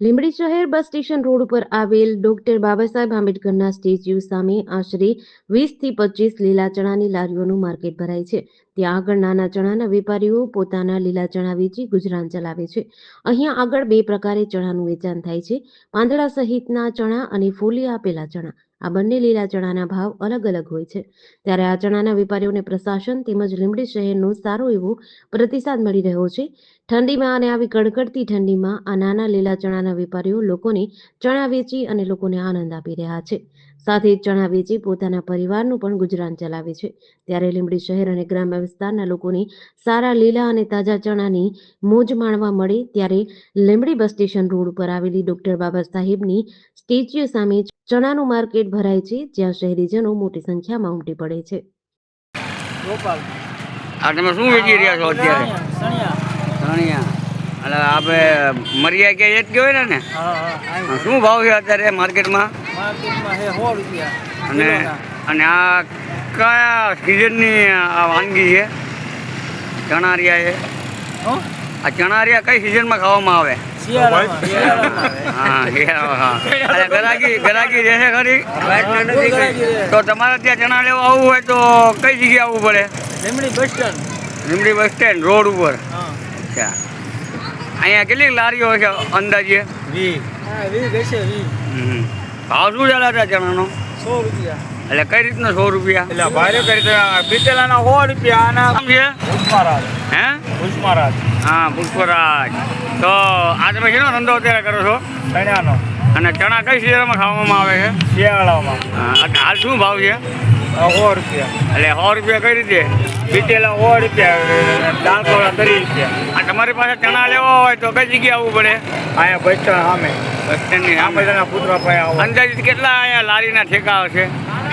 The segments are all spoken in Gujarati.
લીંબડી શહેર બસ સ્ટેશન રોડ ઉપર આવેલ ડોક્ટર બાબા સાહેબ આંબેડકરના સ્ટેચ્યુ સામે આશરે વીસથી પચીસ લીલા ચણાની લારીઓનું માર્કેટ ભરાય છે. ત્યાં આગળ નાના ચણાના વેપારીઓ પોતાના લીલા ચણા વેચી ગુજરાન ચલાવે છે. અહીંયા આગળ બે પ્રકારે ચણાનું વેચાણ થાય છે. પાંદડા સહિતના ચણા અને ફોલી આપેલા ચણા. આ બંને લીલા ચણાના ભાવ અલગ અલગ હોય છે. ત્યારે આ ચણાના વેપારીઓને પ્રશાસન તેમજ લીંબડી શહેરનો સારો એવો પ્રતિસાદ મળી રહ્યો છે. ઠંડીમાં અને આવી કડકડતી ઠંડીમાં આ નાના લીલા ચણાના વેપારીઓ લોકોને ચણા વેચી અને લોકોને આનંદ આપી રહ્યા છે. સાથે ચણા વેચી પોતાના પરિવારનું પણ ગુજરાન ચલાવે છે. ત્યારે લીંબડી શહેર અને ગ્રામ્ય વિસ્તારના લોકોને સારા લીલા અને તાજા ચણાની મોજ માણવા મળે ત્યારે લીંબડી બસ સ્ટેશન રોડ ઉપર આવેલી ડોક્ટર બાબા સાહેબની સ્ટેચ્યુ સામે ચણાનું માર્કેટ ભરાય છે જ્યાં શહેરીજનો મોટી સંખ્યામાં ઉમટી પડે છે. આ તમે શું વેચી રહ્યા છો અત્યારે? સણિયા. એટલે આપણે મરિયા કે એ જ કહેવાય ને શું ભાવ છે અત્યારે માર્કેટમાં? માર્કેટમાં છે સો રૂપિયા અને અને આ કયા સિઝનની આ વાનગી છે? ચણારિયા છે? આ ચણારિયા કઈ સિઝનમાં ખાવામાં આવે. તો તમારે ત્યાં ચણા લેવા આવવું હોય તો કઈ જગ્યાએ આવવું પડે? Limdi bus stand. Limdi bus stand road ઉપર? અચ્છા. અહીંયા કેટલી લારીઓ છે અંદાજે? વી. હા વી ગઈ વી. હમ. ભાવ શું ચાલે છે ચણાનો? સો રૂપિયા. એટલે કઈ રીતના સો રૂપિયા? એટલે ભારે કરી બીટેલાના સો રૂપિયા આના શું છે? પુષ્પરાજ. હે? પુષ્પરાજ. હા પુષ્પરાજ. તો આ તમે શેનો ધંધો અત્યારે કરો છો? ચણ્યાનો. અને ચણા કઈ સિઝનમાં ખાવામાં આવે છે? શિયાળામાં. હાલ શું ભાવ છે? સો રૂપિયા. એટલે સો રૂપિયા કઈ રીતે? બીતેલા સો રૂપિયા દાળ કોળા ત્રીસ રૂપિયા. આ તમારી પાસે ચણા લેવા હોય તો કઈ જગ્યાએ આવવું પડે? અહીંયા ભાઈ સ્ટેન્ડ સામે. બસ સ્ટેન્ડની આ બધાના પુતળા આવો. અંદાજિત કેટલા અહીંયા લારીના ઠેકા હશે?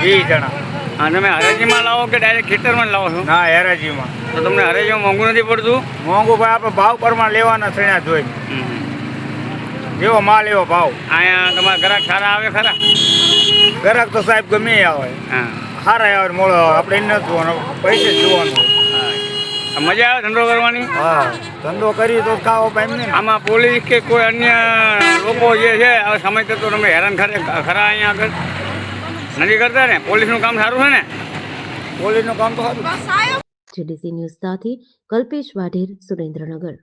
વી જણા. હા તમે હરાજીમાં લાવો કે ડાયરેક્ટ ખેતરમાં લાવો છો? ના હેરાજીમાં. તો તમને હરાજીમાં મોંઘું નથી પડતું? મોંઘું ભાઈ આપણે ભાવ પ્રમાણે લેવાના થયા જોઈ. જેવો માલ એવો ભાવ. અહીંયા તમારા ગ્રાહક સારા આવે ખરા? ગ્રાહક તો સાહેબ ગમે એ આવે. હા. સારા આવે મોડો આપણે એને જોવાનું પૈસે જોવાનું. મજા આવે ધંધો કરવાની? હા ધંધો કરી તો ખાવો પામ આમાં પોલીસ કે કોઈ અન્ય લોકો જે છે હવે સમય તો તમે હેરાન ખરે ખરા અહીંયા આગળ. નથી કરતા ને? પોલીસનું કામ સારું છે ને? પોલીસનું કામ તો સારું. જેડીસી ન્યૂઝ સાથે કલ્પેશ વાઢેર સુરેન્દ્રનગર.